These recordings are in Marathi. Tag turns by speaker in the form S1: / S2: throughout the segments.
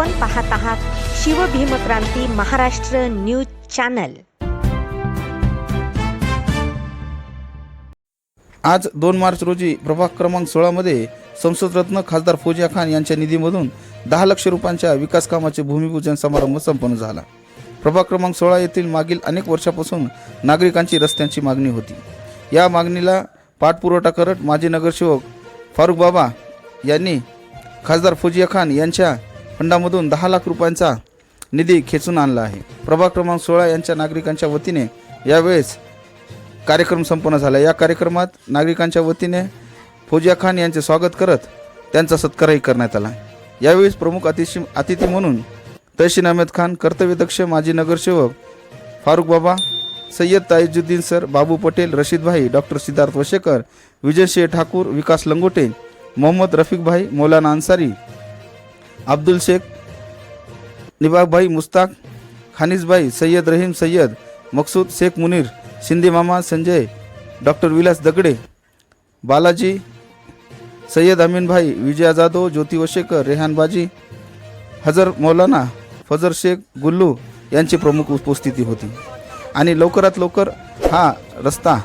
S1: आपण पाहत आहात शिवभीमक्रांती महाराष्ट्र न्यूज चॅनल.
S2: आज दोन मार्च रोजी प्रभाग क्रमांक सोळामध्ये संसदरत्न खासदार फौजिया खान यांच्या निधीमधून दहा लक्ष रुपयांच्या विकास कामाचे भूमिपूजन समारंभ संपन्न झाला. प्रभाग क्रमांक सोळा येथील मागील अनेक वर्षापासून नागरिकांची रस्त्यांची मागणी होती. या मागणीला पाठपुरवठा करत माजी नगरसेवक फारुख बाबा यांनी खासदार फौजिया खान यांच्या फंडामधून दहा लाख रुपयांचा निधी खेचून आणला आहे. प्रभाग क्रमांक सोळा यांच्या नागरिकांच्या वतीने यावेळेस कार्यक्रम संपन्न झाला. या कार्यक्रमात नागरिकांच्या वतीने फौजिया खान यांचे स्वागत करत त्यांचा सत्कारही करण्यात आला. यावेळी प्रमुख अतिथी अतिथी म्हणून तहसीन अहमद खान कर्तव्यदक्ष माजी नगरसेवक फारुख बाबा सय्यद ताईजुद्दीन सर बाबू पटेल रशीदभाई डॉक्टर सिद्धार्थ वशेकर विजयसिंह ठाकूर विकास लंगोटे मोहम्मद रफिकभाई मौलाना अन्सारी अब्दुल शेख निबागभाई मुस्ताक खानिजभाई सय्यद रहीम सय्यद मकसूद शेख मुनीर शिंदे मामा संजय डॉक्टर विलास दगडे बालाजी सय्यद अमीनभाई विजया जाधव ज्योती वशेकर रेहानबाजी हजर मौलाना फजर शेख गुल्लू यांची प्रमुख उपस्थिती होती. आणि लवकरात लवकर हा रस्ता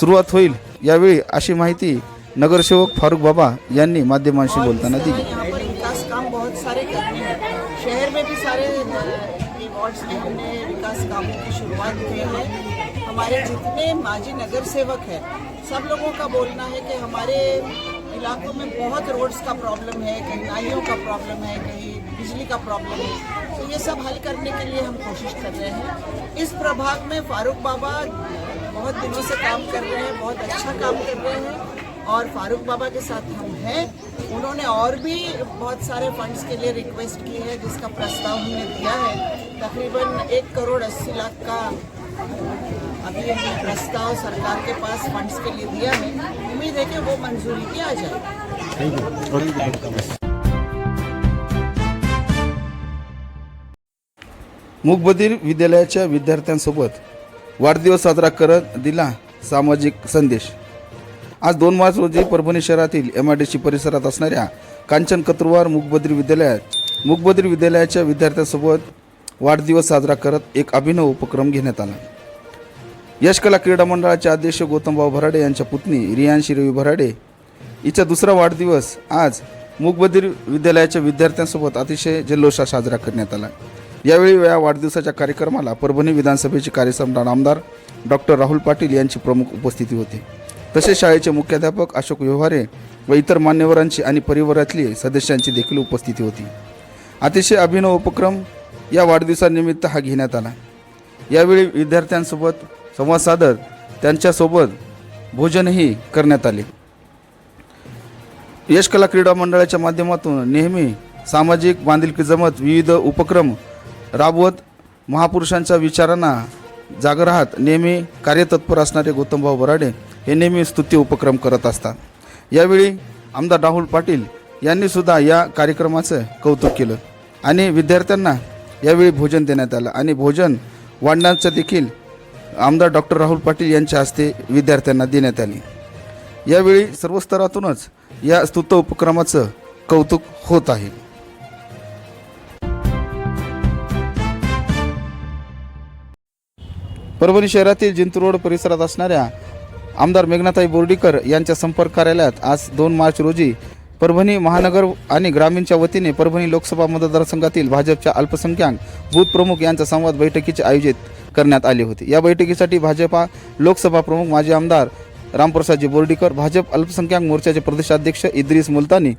S2: सुरुवात होईल यावेळी अशी माहिती नगरसेवक फारुख बाबा यांनी माध्यमांशी बोलताना दिली.
S3: सारे करने हैं। शहर में भी सारे वार्ड्स में हमने विकास कामों की शुरुआत की है। हमारे जितने माजी नगर सेवक हैं, सब लोगों का बोलना है कि हमारे इलाकों में बहुत रोड्स का प्रॉब्लम है, कहीं नालियों का प्रॉब्लम है, कहीं बिजली का प्रॉब्लम है। तो ये सब हल करने के लिए हम कोशिश कर रहे हैं। इस प्रभाग में फारूक बाबा बहुत दिनों से काम कर रहे हैं, बहुत अच्छा काम कर रहे हैं। और फारूक बाबा के साथ हम हैं। उन्होंने और भी बहुत सारे फंड्स के लिए रिक्वेस्ट की है जिसका प्रस्ताव हमने दिया है। तकरीबन एक करोड़ अस्सी लाख का अभी हमने प्रस्ताव सरकार के पास फंड्स के लिए दिया है। उम्मीद है कि वो मंजूरी भी आ जाए
S2: मूकबधीर विद्यालयाच्या विद्यार्थ्यांसोबत वाढदिवस साजरा करत दिला सामाजिक संदेश. आज दोन मार्च रोजी परभणी शहरातील एम आय डी सी परिसरात असणाऱ्या कांचन कत्रुवार मूकबधीर विद्यालयात मूकबधीर विद्यालयाच्या विद्यार्थ्यांसोबत वाढदिवस साजरा करत एक अभिनव उपक्रम घेण्यात आला. यशकला क्रीडा मंडळाचे अध्यक्ष गौतमभाऊ भराडे यांच्या पुतणी रियांशी रवी भराडे हिचा दुसरा वाढदिवस आज मूकबधीर विद्यालयाच्या विद्यार्थ्यांसोबत अतिशय जल्लोषात साजरा करण्यात आला. यावेळी या वाढदिवसाच्या कार्यक्रमाला परभणी विधानसभेचे कार्यसंधान आमदार डॉक्टर राहुल पाटील यांची प्रमुख उपस्थिती होती. तसेच शाळेचे मुख्याध्यापक अशोक व्यवहारे व इतर मान्यवरांची आणि परिवारातली सदस्यांची देखील उपस्थिती होती. अतिशय अभिनव उपक्रम या वाढदिवसानिमित्त हा घेण्यात आला. यावेळी विद्यार्थ्यांसोबत संवाद साधत त्यांच्यासोबत भोजनही करण्यात आले. यशकला क्रीडा मंडळाच्या माध्यमातून नेहमी सामाजिक बांधिलकी जमत विविध उपक्रम राबवत महापुरुषांच्या विचारांना जाग राहत नेहमी कार्यतत्पर असणारे गौतमभाऊ बराडे हे नेहमी स्तुती उपक्रम करत असतात. यावेळी आमदार राहुल पाटील यांनी सुद्धा या कार्यक्रमाचं कौतुक केलं. आणि विद्यार्थ्यांना यावेळी भोजन देण्यात आलं. आणि भोजन वाढण्याचं देखील आमदार डॉक्टर राहुल पाटील यांच्या हस्ते विद्यार्थ्यांना देण्यात आली. यावेळी सर्व स्तरातूनच या स्तुत्य उपक्रमाचं कौतुक होत आहे. परभणी शहरातील जिंतूर रोड परिसरात असणाऱ्या आमदार मेघनाताई बोर्डीकर यांच्या संपर्क कार्यालयात आज दोन मार्च रोजी परभणी महानगर आणि ग्रामीणच्या वतीने परभणी लोकसभा मतदारसंघातील भाजपच्या अल्पसंख्याक बूथ प्रमुख यांचा संवाद बैठकीचे आयोजित करण्यात आले होते. या बैठकीसाठी भाजपा लोकसभा प्रमुख माजी आमदार रामप्रसादजी बोर्डीकर भाजप अल्पसंख्याक मोर्चाचे प्रदेशाध्यक्ष इद्रिस मुलतानी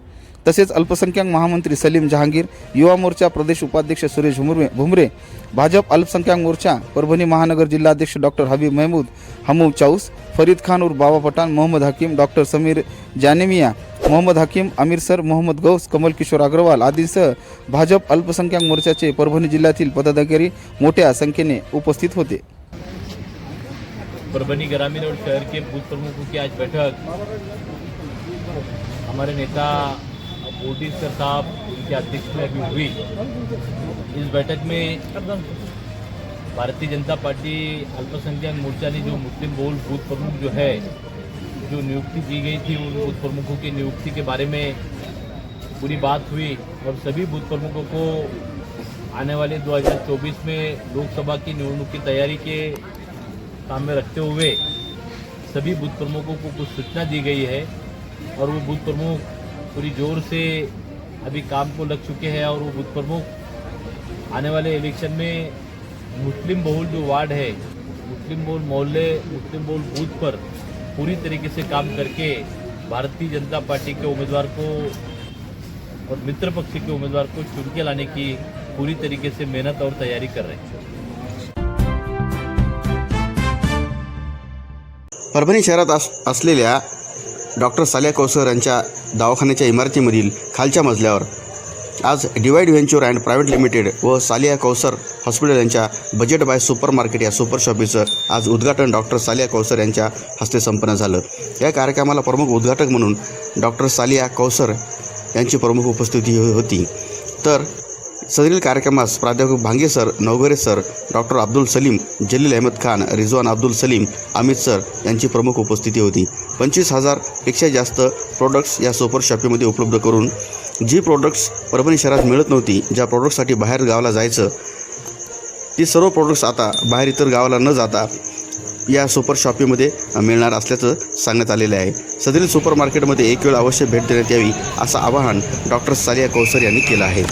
S2: तसेच अल्पसंख्याक महामंत्री सलीम जहांगीर युवा मोर्चा प्रदेश उपाध्यक्ष सुरेश भुमरे भुमरे भाजप अल्पसंख्याक मोर्चा परभणी महानगर जिल्हाध्यक्ष डॉक्टर हबीब महमूद हमू चाऊस फरीद खान उर्फ बाबा पठाण मोहम्मद हकीम डॉक्टर समीर जानेमिया मोहम्मद हकीम अमीर सर मोहम्मद गौस कमल किशोर अग्रवाल आदींसह भाजप अल्पसंख्याक मोर्चाचे परभणी जिल्ह्यातील पदाधिकारी मोठ्या संख्येने उपस्थित होते.
S4: परभणी ग्रामीण और शहर के बूथ प्रमुखों की आज बैठक। हमारे नेता सर साहब उनकी अध्यक्ष में हुई। इस बैठक में भारतीय जनता पार्टी, अल्पसंख्यक मोर्चा ने जो मुस्लिम बोल बूथ प्रमुख जो है, जो नियुक्ति की गई थी उन बूथ प्रमुखों की नियुक्ति के बारे में पूरी बात हुई और सभी बूथ प्रमुखों को आने वाले 2024 में लोकसभा की निवडणूक की तैयारी के काम में रखते हुए सभी बूथ प्रमुखों को कुछ सूचना दी गई है और वो बूथ प्रमुख पूरी ज़ोर से अभी काम को लग चुके हैं और वो बूथ प्रमुख आने वाले इलेक्शन में मुस्लिम बहुल जो वार्ड है, मुस्लिम बहुल मोहल्ले, मुस्लिम बहुल बूथ पर पूरी तरीके से काम करके भारतीय जनता पार्टी के उम्मीदवार को और मित्र पक्ष के उम्मीदवार को चुन के लाने की पूरी तरीके से मेहनत और तैयारी कर रहे हैं।
S5: परभणी शहरात असलेल्या डॉक्टर सालिया कौसर यांच्या दवाखान्याच्या इमारतीमधील खालच्या मजल्यावर. आज divide venture and private limited व सालिया कौसर हॉस्पिटल यांच्या बजेट बाय सुपर मार्केट या सुपर शॉपीचं आज उद्घाटन डॉक्टर सालिया कौसर यांच्या हस्ते संपन्न झालं. या कार्यक्रमाला प्रमुख उद्घाटक म्हणून डॉक्टर सालिया कौसर यांची प्रमुख उपस्थिती हो-, होती. तर सदरील कार्यक्रमास प्राध्यापक Bhange sir Navgare sir doctor Abdul Salim Jalil Ahmad Khan Rizwan Abdul Salim Amit sir यांची प्रमुख उपस्थिती होती. पंचवीस हजारपेक्षा जास्त प्रोडक्ट्स या सुपर शॉपीमध्ये उपलब्ध करून जी प्रोडक्ट्स परभणी शहरात मिळत नव्हती ज्या प्रोडक्टसाठी बाहेर गावाला जायचं ती सर्व प्रोडक्ट्स आता बाहेर इतर गावाला न जाता या सुपर शॉपीमध्ये मिळणार असल्याचं सांगण्यात आलेलं आहे. सदरील सुपर मार्केटमध्ये एक वेळ अवश्य भेट देण्यात यावी असं आवाहन डॉक्टर सालिया कौसर यांनी केलं आहे.